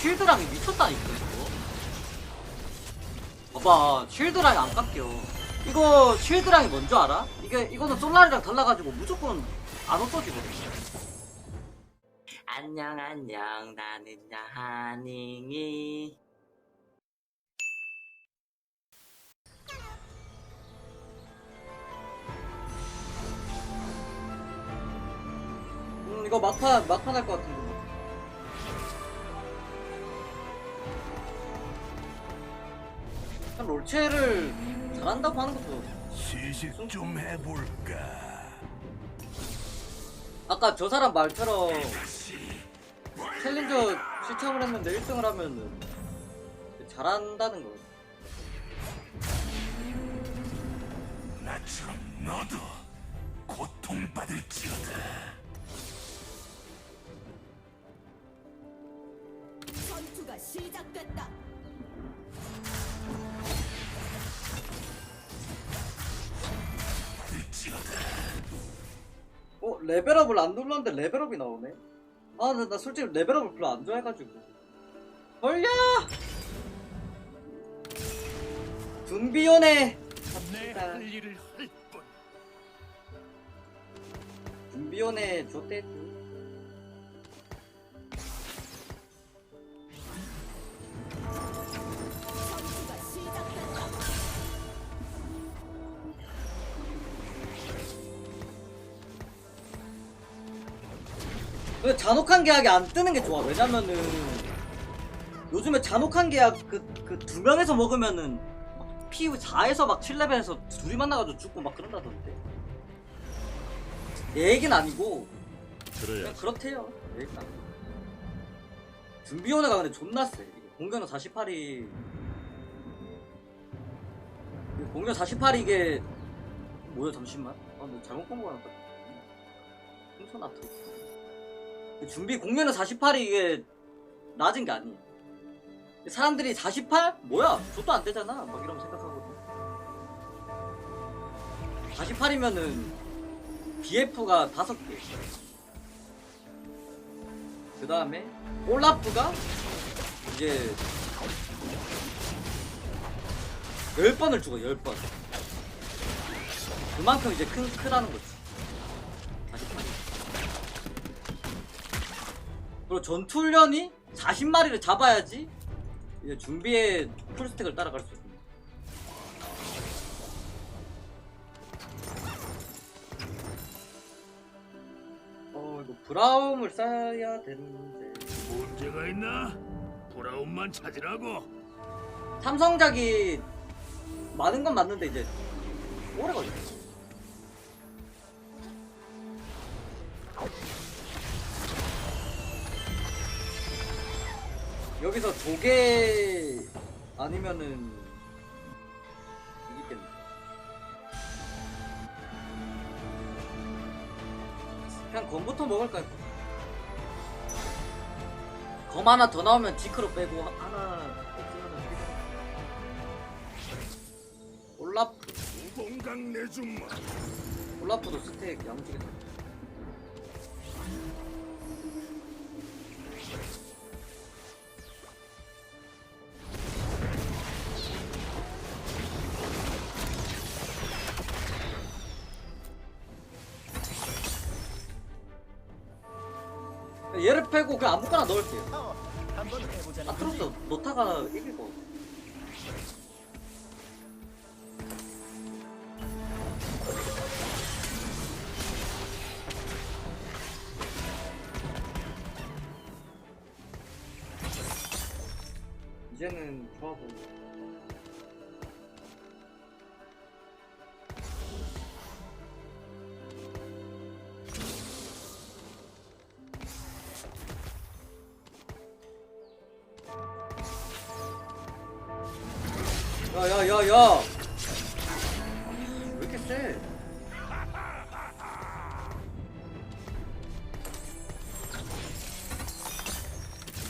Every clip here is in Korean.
쉴드랑이 미쳤다니까 이거. 봐봐 쉴드랑이 안 깎여. 이거 쉴드랑이 뭔 줄 알아? 이게 이거는 솔라리랑 달라가지고 무조건 안 없어지거든. 안녕 안녕. 나는 야하닝이. 음 이거 막판 막판 할 것 같은데 참 롤체를 잘한다고 하는 것도 시식 좀 해볼까? 아까 저 사람 말처럼 챌린저 시청을 했는데 1등을 하면은 잘한다는 거 나처럼 너도 고통받을지어다. 전투가 시작됐다. 어? 레벨업을 안 눌렀는데 레벨업이 나오네 아 나 나 솔직히 레벨업을 별로 안 좋아해가지고 걸려! 둠비온에 갑시다. 둠비온에 좋대 근데 잔혹한 계약이 안 뜨는 게 좋아. 왜냐면은 요즘에 잔혹한 계약 그 그 두 명에서 먹으면은 피 4에서 막 7레벨에서 둘이 만나가지고 죽고 막 그런다던데. 내 얘긴 아니고 그냥 그렇대요. 일단 준비원회가 근데 존나 세. 공격은 48이 공격 48이 이게 뭐야 잠시만. 아, 너 잘못 본 거야. 풍선 앞에. 준비 공략은 48이 이게 낮은 게 아니에요. 사람들이 48? 뭐야? 저도 안 되잖아. 막 이러면 생각하거든. 48이면은 BF가 5개. 그 다음에 올라프가 이제 10번을 죽어, 10번. 그만큼 이제 큰, 크다는 거지. 48이. 그리고 전투훈련이 40마리를 잡아야지 이제 준비의 풀스택을 따라갈 수 있습니다. 어 이거 브라움을 쌓아야 되는데 문제가 있나? 브라운만 찾으라고. 삼성작이 많은 건 맞는데 이제 오래 걸려. 여기서 조개 아니면은 이기겠네. 그냥 검부터 먹을까요? 검 하나 더 나오면 디크로 빼고 하- 하나 없으면 올라프 우봉강 내줌마. 올라프도 스택 양쪽에 얘를 빼고 그냥 아무거나 넣을게요. 아 트로스 노타가 이길 거. 야야야야! 왜 이렇게 세?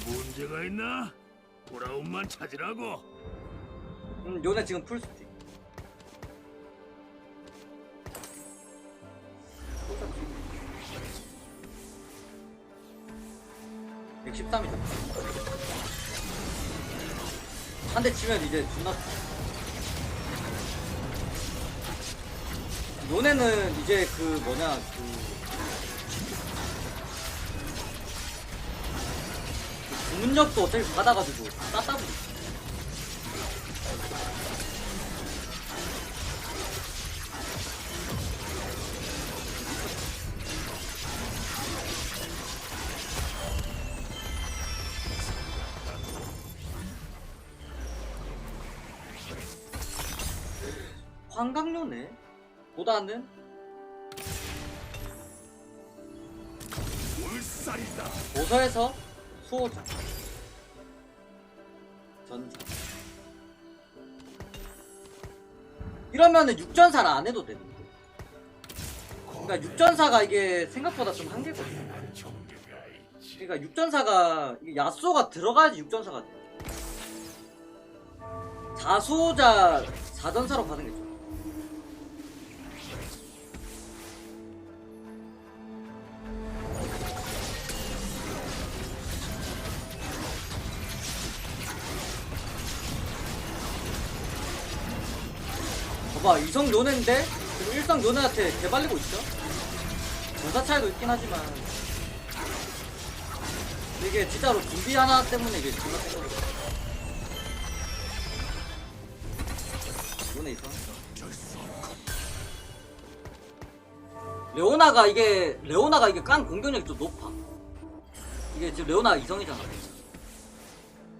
문제가 있나? 브라운만 찾으라고. 음, 요네 지금 풀스틱. 113이다. 한 대 치면 이제 존나 요네는 이제 그 뭐냐 그, 그 주문력도 어차피 받아가지고 따따블 환각요네 보다는. 도서에서 수호자. 전사 이러면은 육전사를 안 해도 되는데. 그러니까 육전사가 이게 생각보다 좀 한계거든요. 그러니까 육전사가 야수가 들어가야지 육전사가 돼 자수호자 사전사로 가는 게 봐봐 이성 요네인데? 지금 일성 요네한테 개발리고 있어 전사 차이도 있긴 하지만. 이게 진짜로 준비 하나 때문에 이게 센 거거든 요네 이성 레오나가 이게 레오나가 이게 깐 공격력이 좀 높아. 이게 지금 레오나 이성이잖아.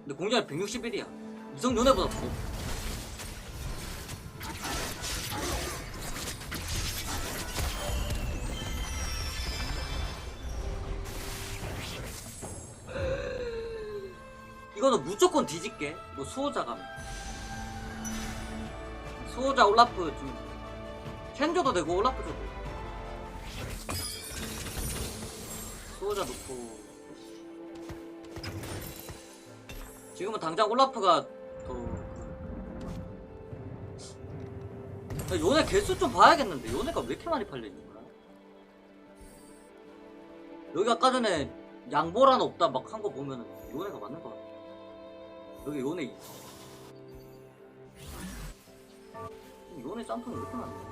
근데 공격력 161이야. 이성 요네보다 더 높아 뒤집게. 뭐 수호자가. 수호자 올라프 좀. 켄조도 되고 올라프도 되고. 수호자 놓고. 지금은 당장 올라프가 더. 야, 요네 개수 좀 봐야겠는데. 요네가 왜 이렇게 많이 팔려있는 거야? 여기 아까 전에 양보란 없다 막 한 거 보면은 요네가 맞는 거 같아. 여기 요네 있어. 요네 짬뽕이 왜 이렇게 많네?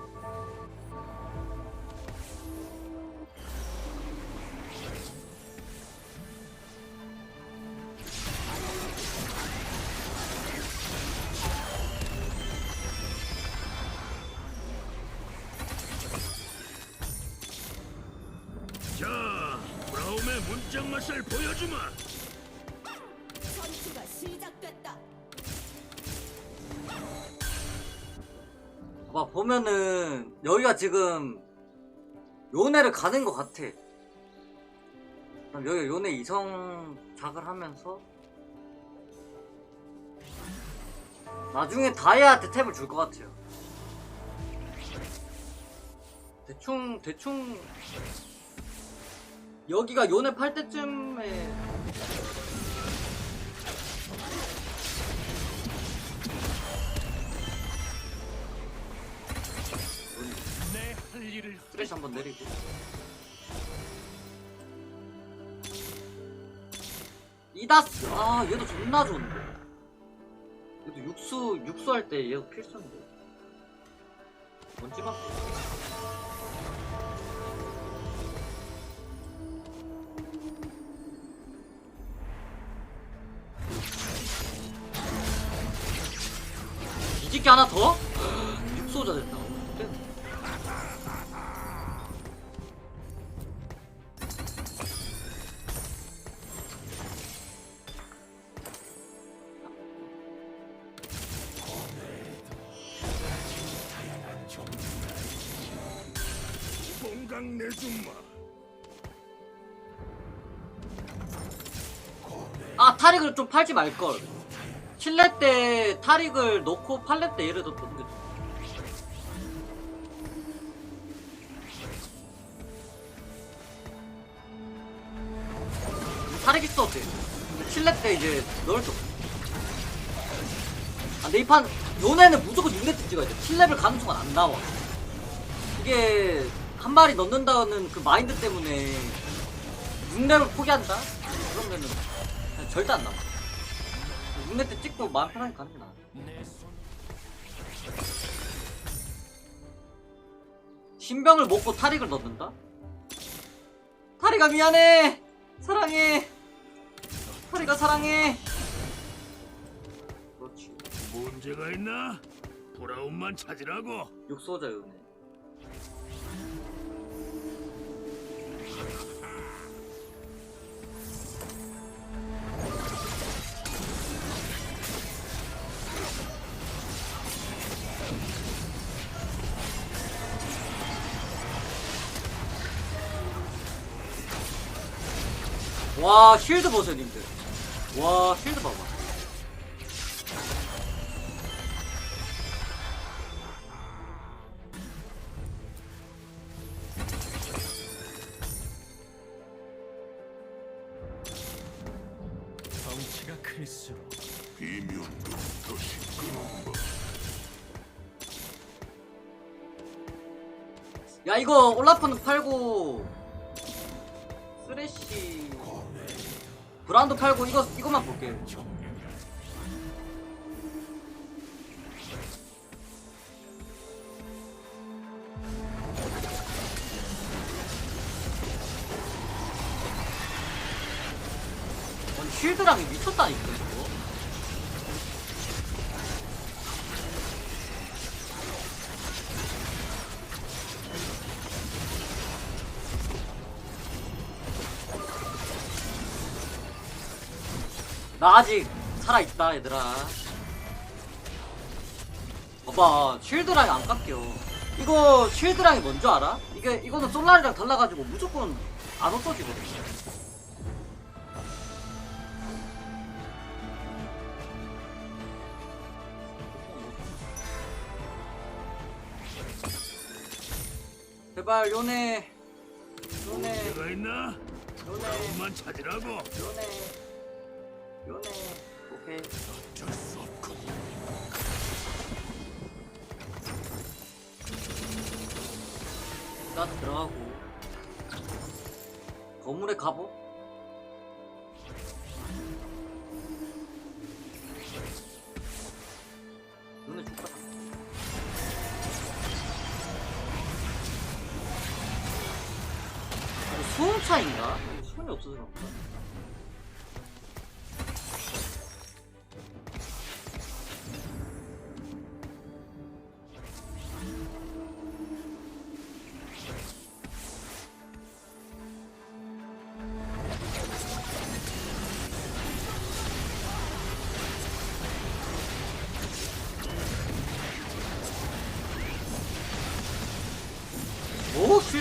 자, 브라움의 문장 맛을 보여주마. 봐봐 보면은 여기가 지금 요네를 가는 것 같아. 그럼 여기 요네 이성 작을 하면서 나중에 다이아한테 탭을 줄 것 같아요. 대충 대충 여기가 요네 팔 때쯤에 할 일을 프레시 한번 내리고. 이다스 아 얘도 존나 좋은데. 얘도 육수 육수 할 때 얘도 필수인데. 뭔지 막 뒤집기 하나 더? 아 타릭을 좀 팔지 말걸. 칠레 때 타릭을 놓고 팔레 때 얘를 뒀던 게 타릭 있어도 돼 칠레 때 이제 넣을 수 아, 근데 이판 요네는 무조건 6레트 찍어야 돼. 7렙을 가는 순간 안 나와. 이게 한 마리 넣는다는 그 마인드 때문에 6렙을 포기한다? 그러면은 절대 안 나와 6렙 때 찍고 마음 편하게 가는 게 나아 신병을 먹고 탈익을 넣는다? 타리가 미안해 사랑해 타리가 사랑해 그렇지 문제가 있나? 브라운만 찾으라고. 육소자 은혜 와 쉴드 보세요 님들 와 쉴드 봐봐 덩치가 클수록 비명도 더 시끄러운 법. 야 이거 올라프는 팔고 쓰레쉬 브라운드 팔고 이거 이거만 볼게 나 아직 살아있다 얘들아. 봐봐 쉴드랑이 안 깎여. 이거 쉴드랑이 뭔지 알아? 이게 이거는 솔라리랑 달라가지고 무조건 안 없어지거든. 제발 요네. 요네? 요네. 요네 요네 오케이. 나 들어가고 건물에 가보 눈에 이거 수온 차인가? 수온이 없어서 그런가?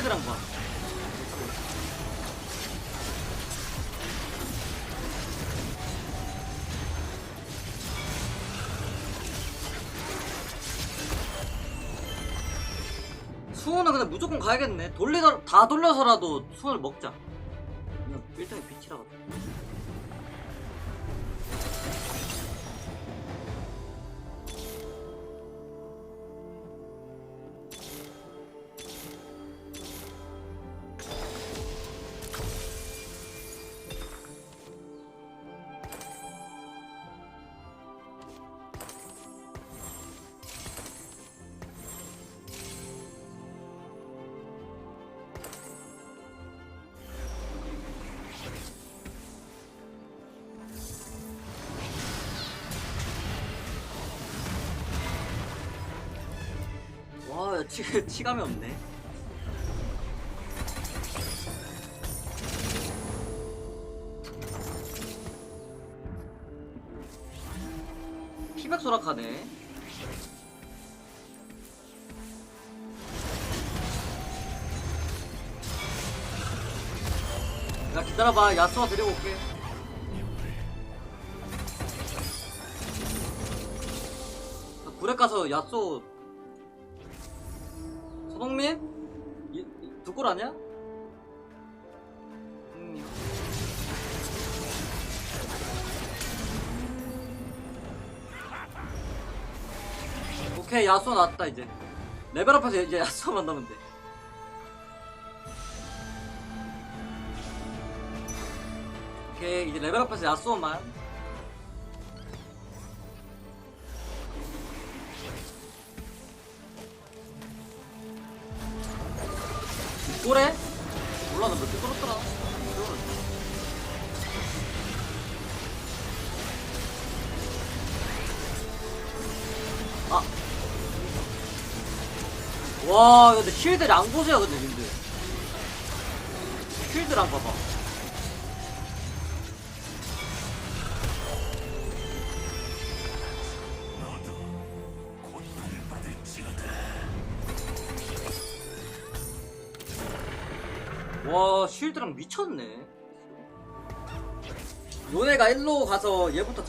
오 쉴드랑 봐 수호는 근데 무조건 가야겠네. 돌리더 다 돌려서라도 수호를 먹자. 그냥 일등이 빛이라고 와 야, 치, 치감이 없네. 피백 소락하네. 야 기다려봐. 야스와 데리고 올게. 나 굴에 가서 야쏘 서동민? 이, 이, 두골 아니야? 음. 오케이 야쏘 나왔다 이제 레벨업해서 이제 야쏘 만나면 돼 오케이 이제 레벨업해서 야쏘만 꼬래? 몰라 나몇개 끌었더라 아. 와 근데 쉴드를 안 보세요 근데 님들 쉴드랑 봐봐 와 쉴드랑 미쳤네. 요네가 일로 가서 얘부터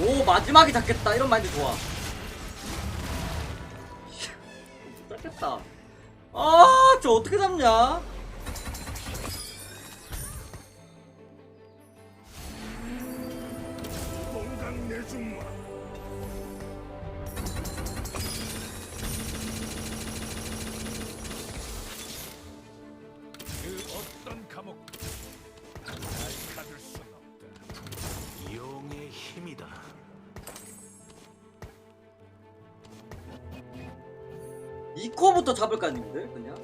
오 마지막에 잡겠다. 이런 마인드 좋아. 잡겠다. 아저 어떻게 잡냐 님들 그냥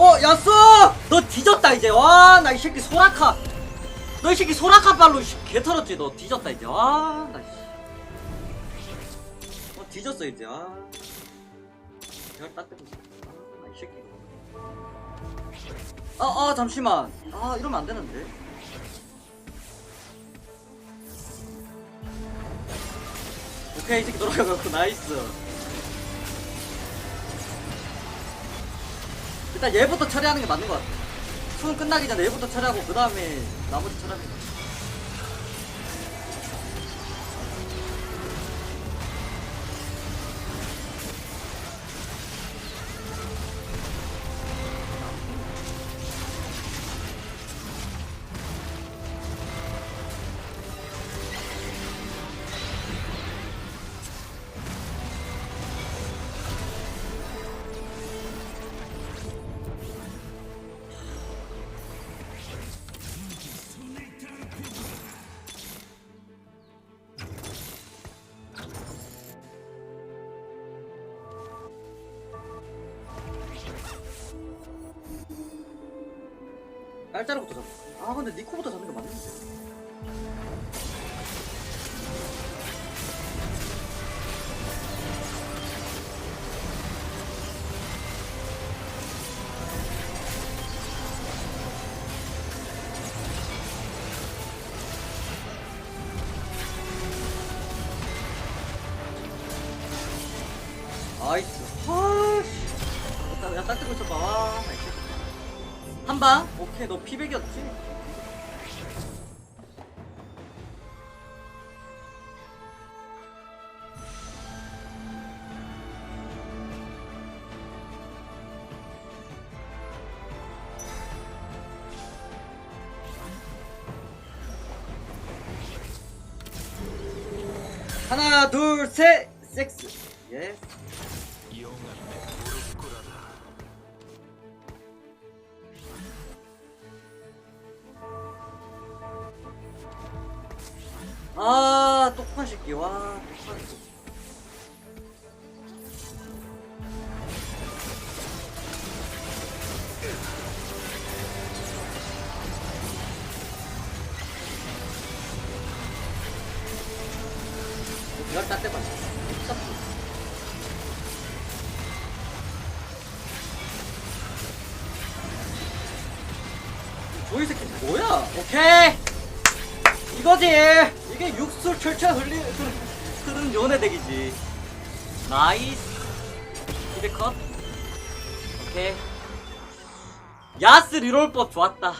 어, 야쏘! 너 뒤졌다, 이제. 와, 나 이 새끼 소라카. 너 이 새끼 소라카 발로 씨, 개 털었지, 너 뒤졌다, 이제. 와, 나 씨. 어, 뒤졌어, 이제. 아. 내가 딱 때문에. 아, 새끼. 아, 아, 잠시만. 아, 이러면 안 되는데. 오케이, 이 새끼 돌아가고, 나이스. 일단 얘부터 처리하는 게 맞는 것 같아. 수능 끝나기 전에 얘부터 처리하고, 그 다음에 나머지 처리하는 게 깔자르부터 잡아. 아, 근데 니코부터 잡는 게 맞는데. 방? 오케이, 너 피백이었지? 하나, 둘, 셋! 섹스! 아, 똑판 새끼 와. 이걸 딴데 맞어 조이 새끼 뭐야? 오케이. 이거지 이게 육수 철철 흘리 흐르- 흐르는 연애덱이지. 나이스. 히데컷. 오케이. 야스 리롤법 좋았다